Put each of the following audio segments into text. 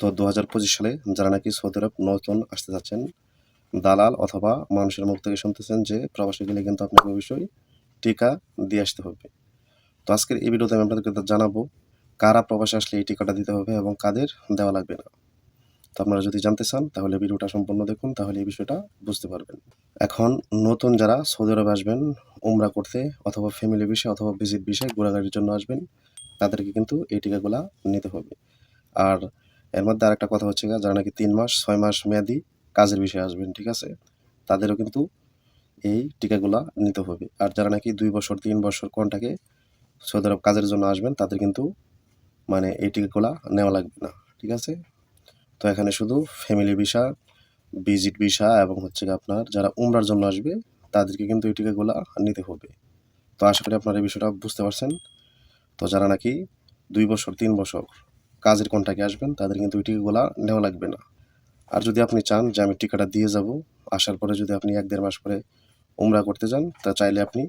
তো দু হাজার পঁচিশ সালে যারা নাকি সৌদি আরব নতুন আসতে যাচ্ছেন, দালাল অথবা মানুষের মুখ থেকে শুনতেছেন যে প্রবাসী গেলে কিন্তু আপনাকে অবশ্যই টিকা দিয়ে আসতে হবে। তো আজকের এই ভিডিওতে আমি আপনাদেরকে জানাব কারা প্রবাসে আসলে এই টিকাটা দিতে হবে এবং কাদের দেওয়া লাগবে না। তো আপনারা যদি জানতে চান, তাহলে ভিডিওটা সম্পূর্ণ দেখুন, তাহলে এই বিষয়টা বুঝতে পারবেন। এখন নতুন যারা সৌদি আরবে আসবেন, উমরা করতে অথবা ফ্যামিলি বিষয়ে অথবা ভিজিট বিষয়ে ঘোরাঘুরির জন্য আসবেন, তাদেরকে কিন্তু এই টিকাগুলা নিতে হবে। আর এর মধ্যে আরেকটা কথা হচ্ছে যারা নাকি তিন মাস, ছয় মাস মেয়াদি কাজের বিষয়ে আসবেন, ঠিক আছে? তাদেরও কিন্তু এই টিকাগুলা নিতে হবে। আর যারা নাকি দুই বছর, তিন বছর কোনটাকে সৌদি আরব কাজের জন্য আসবেন, তাদের কিন্তু মানে এই টিকাগুলা নেওয়া লাগবে না, ঠিক আছে? তো এখানে শুধু ফ্যামিলি ভিসা ভিজিট ভিসা এবং হচ্ছে আপনার যারা উমরার জন্য আসবে, তাদেরকে কিন্তু এই টিকাগুলা নিতে হবে। তো আশা করি আপনারা এই বিষয়টা বুঝতে পারছেন। তো যারা নাকি দুই বছর, তিন বছর কাজের কন্ট্রাক্টে আসবেন, তাদের কিন্তু ওই টিকাগুলা নেওয়া লাগবে না। আর যদি আপনি চান যে আমি টিকাটা দিয়ে যাব, আসার পরে যদি আপনি এক দেড় মাস পরে উমরা করতে যান, তা চাইলে আপনি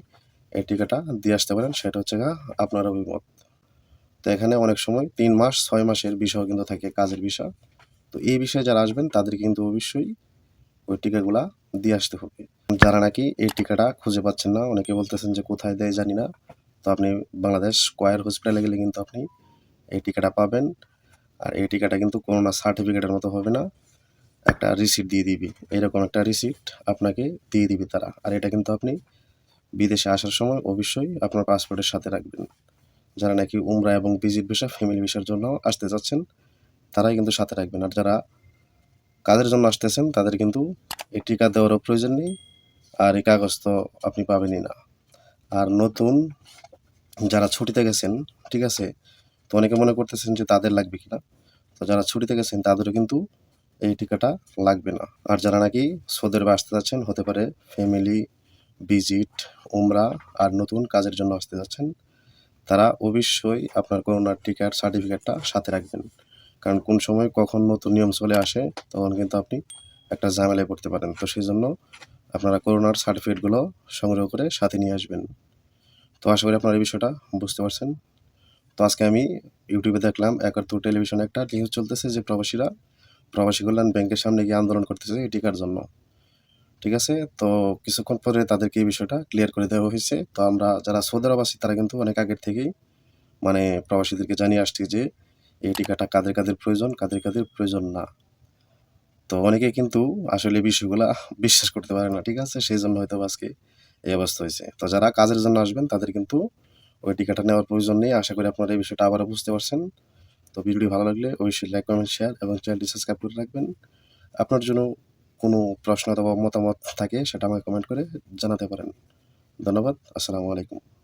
এই টিকাটা দিয়ে আসতে পারেন, সেটা হচ্ছে আপনার অভিমত। তো এখানে অনেক সময় তিন মাস, ছয় মাসের বিষয় কিন্তু থাকে কাজের বিষয়। তো এই বিষয়ে যারা আসবেন, তাদের কিন্তু অবশ্যই ওই টিকাগুলা দিয়ে আসতে হবে। যারা নাকি এই টিকাটা খুঁজে পাচ্ছেন না, অনেকে বলতেছেন যে কোথায় দেয় জানি না। তো আপনি বাংলাদেশ কয়ার হসপিটালে গেলে কিন্তু আপনি এই টিকাটা পাবেন। আর এই টিকাটা কিন্তু কোনো না সার্টিফিকেটের মতো হবে না। একটা রিসিপ্ট দিয়ে দিবি। এরকম একটা রিসিপ্ট আপনাকে দিয়ে দিবে তারা। আর এটা কিন্তু আপনি বিদেশে আসার সময় অবশ্যই আপনার পাসপোর্টের সাথে রাখবেন। যারা নাকি উমরা এবং ভিজিট ভিসা ফ্যামিলি ভিসার জন্য আসতে যাচ্ছেন তারাই কিন্তু সাথে রাখবেন। আর যারা কাজের জন্য আসতেছেন, তাদের কিন্তু এই টিকা দেওয়ারও প্রয়োজন নেই। আর এই কাগজ তো আপনি পাবেনই না। আর নতুন যারা ছুটিতে গেছেন, ঠিক আছে তো অনেকে মনে করতেছেন যে তাদের লাগবে কিনা। তো যারা ছুটিতে গেছেন তাদেরও কিন্তু এই টিকাটা লাগবে না। আর যারা নাকি সৌদি আরবে আসতে যাচ্ছেন, হতে পারে ফ্যামিলি ভিজিট উমরা আর নতুন কাজের জন্য আসতে যাচ্ছেন, তারা অবশ্যই আপনার করোনার টিকার সার্টিফিকেটটা সাথে রাখবেন। কারণ কোন সময় কখন নতুন নিয়ম চলে আসে, তখন কিন্তু আপনি একটা ঝামেলায় পড়তে পারেন। তো সেই জন্য আপনারা করোনার সার্টিফিকেটগুলো সংগ্রহ করে সাথে নিয়ে আসবেন। তো আশা করি আপনারা এই বিষয়টা বুঝতে পারছেন। তো আজকে আমি ইউটিউবে দেখলাম একাত্তর টেলিভিশনে একটা নিউজ চলতেছে যে প্রবাসীরা, প্রবাসী কল্যাণ ব্যাংকের সামনে গিয়ে আন্দোলন করতেছে এই টিকার জন্য। ঠিক আছে? তো কিছুক্ষণ পরে তাদেরকে এই বিষয়টা ক্লিয়ার করে দেওয়া হয়েছে। তো আমরা যারা সৌদি আরব আছি, তারা কিন্তু অনেক আগের থেকেই মানে প্রবাসীদেরকে জানিয়ে আসছি যে এই টিকাটা কাদের কাদের প্রয়োজন, কাদের কাদের প্রয়োজন না। তো অনেকে কিন্তু আসলে বিষয়গুলা বিশ্বাস করতে পারে না, ঠিক আছে? সেই জন্য হয়তো আজকে এই অবস্থা হয়েছে। তো যারা কাজের জন্য আসবেন, তাদের কিন্তু ওই টিকাটা নেওয়ার প্রয়োজন নেই। আশা করি আপনারা এই বিষয়টা আবারও বুঝতে পারছেন। তো ভিডিওটি ভালো লাগলে অবশ্যই লাইক কমেন্ট শেয়ার এবং চ্যানেলটি সাবস্ক্রাইব করে রাখবেন। আপনার জন্য কোনো প্রশ্ন অথবা মতামত থাকে সেটা আমাকে কমেন্ট করে জানাতে পারেন। ধন্যবাদ। আসসালামু আলাইকুম।